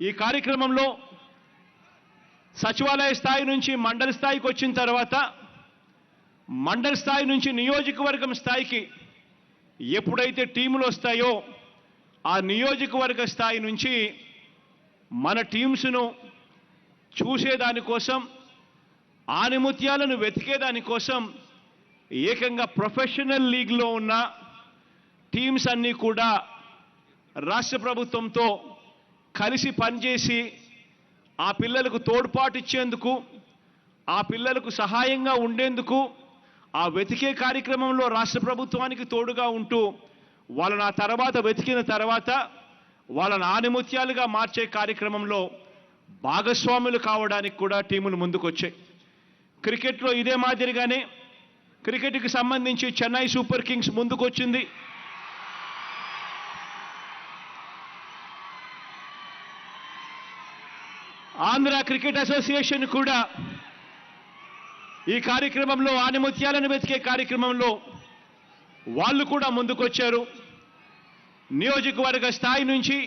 ఈ కార్యక్రమంలో సచివాలయ స్థాయి నుంచి మండల స్థాయికి వచ్చిన తర్వాత మండల స్థాయి నుంచి నియోజకవర్గం స్థాయికి ఎప్పుడైతే టీములు వస్తాయో ఆ నియోజకవర్గ స్థాయి నుంచి మన టీమ్స్ను చూసేదానికోసం ఆనిముత్యాలను వెతికేదానికోసం ఏకంగా ప్రొఫెషనల్ లీగ్లో ఉన్న టీమ్స్ అన్నీ కూడా రాష్ట్ర ప్రభుత్వంతో కలిసి పనిచేసి ఆ పిల్లలకు తోడ్పాటు ఇచ్చేందుకు ఆ పిల్లలకు సహాయంగా ఉండేందుకు ఆ వెతికే కార్యక్రమంలో రాష్ట్ర ప్రభుత్వానికి తోడుగా ఉంటూ వాళ్ళని ఆ తర్వాత వెతికిన తర్వాత వాళ్ళని ఆనిముత్యాలుగా మార్చే కార్యక్రమంలో భాగస్వాములు కావడానికి కూడా టీములు ముందుకొచ్చాయి. క్రికెట్లో ఇదే మాదిరిగానే క్రికెట్కి సంబంధించి చెన్నై సూపర్ కింగ్స్ ముందుకొచ్చింది. ఆంధ్ర క్రికెట్ అసోసియేషన్ కూడా ఈ కార్యక్రమంలో ఆనిముత్యాలను వెతికే కార్యక్రమంలో వాళ్ళు కూడా ముందుకొచ్చారు. నియోజకవర్గ స్థాయి నుంచి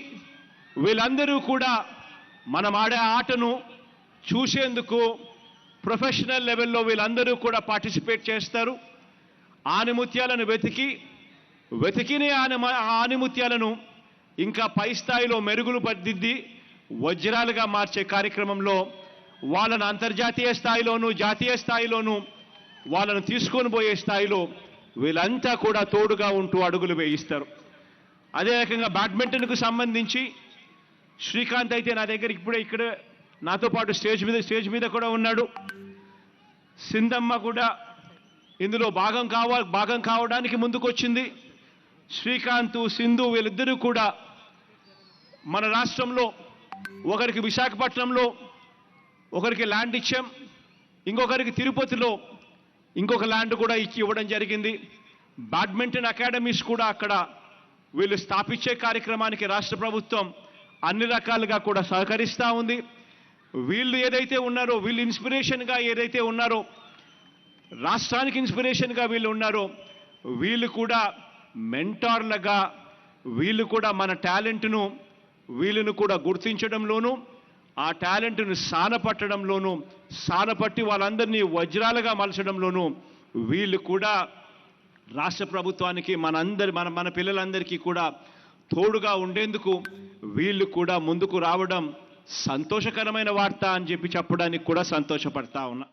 వీళ్ళందరూ కూడా మనం ఆడే ఆటను చూసేందుకు ప్రొఫెషనల్ లెవెల్లో వీళ్ళందరూ కూడా పార్టిసిపేట్ చేస్తారు. ఆనిముత్యాలను వెతికి వెతికిన ఆనిమ ఆనిముత్యాలను ఇంకా పై స్థాయిలో మెరుగులు పద్దిద్ది వజ్రాలుగా మార్చే కార్యక్రమంలో వాళ్ళను అంతర్జాతీయ స్థాయిలోనూ జాతీయ స్థాయిలోనూ వాళ్ళను తీసుకొని పోయే స్థాయిలో వీళ్ళంతా కూడా తోడుగా ఉంటూ అడుగులు వేయిస్తారు. అదే రకంగా బ్యాడ్మింటన్కు సంబంధించి శ్రీకాంత్ అయితే నా దగ్గర ఇప్పుడే ఇక్కడ నాతో పాటు స్టేజ్ మీద స్టేజ్ మీద కూడా ఉన్నాడు. సింధమ్మ కూడా ఇందులో భాగం కావ భాగం కావడానికి ముందుకొచ్చింది. శ్రీకాంత్ సింధు వీళ్ళిద్దరూ కూడా మన రాష్ట్రంలో ఒకరికి విశాఖపట్నంలో ఒకరికి ల్యాండ్ ఇచ్చాం. ఇంకొకరికి తిరుపతిలో ఇంకొక ల్యాండ్ కూడా ఇచ్చి ఇవ్వడం జరిగింది. బ్యాడ్మింటన్ అకాడమీస్ కూడా అక్కడ వీళ్ళు స్థాపించే కార్యక్రమానికి రాష్ట్ర ప్రభుత్వం అన్ని రకాలుగా కూడా సహకరిస్తూ ఉంది. వీళ్ళు ఏదైతే ఉన్నారో వీళ్ళు ఇన్స్పిరేషన్గా ఏదైతే ఉన్నారో రాష్ట్రానికి ఇన్స్పిరేషన్గా వీళ్ళు ఉన్నారో వీళ్ళు కూడా మెంటార్లుగా వీళ్ళు కూడా మన టాలెంట్ను వీళ్ళను కూడా గుర్తించడంలోనూ ఆ టాలెంట్ను సానపట్టడంలోనూ సానపట్టి వాళ్ళందరినీ వజ్రాలుగా మలచడంలోనూ వీళ్ళు కూడా రాష్ట్ర ప్రభుత్వానికి మనందరి మన మన పిల్లలందరికీ కూడా తోడుగా ఉండేందుకు వీళ్ళు కూడా ముందుకు రావడం సంతోషకరమైన వార్త అని చెప్పి చెప్పడానికి కూడా సంతోషపడతా ఉన్నా.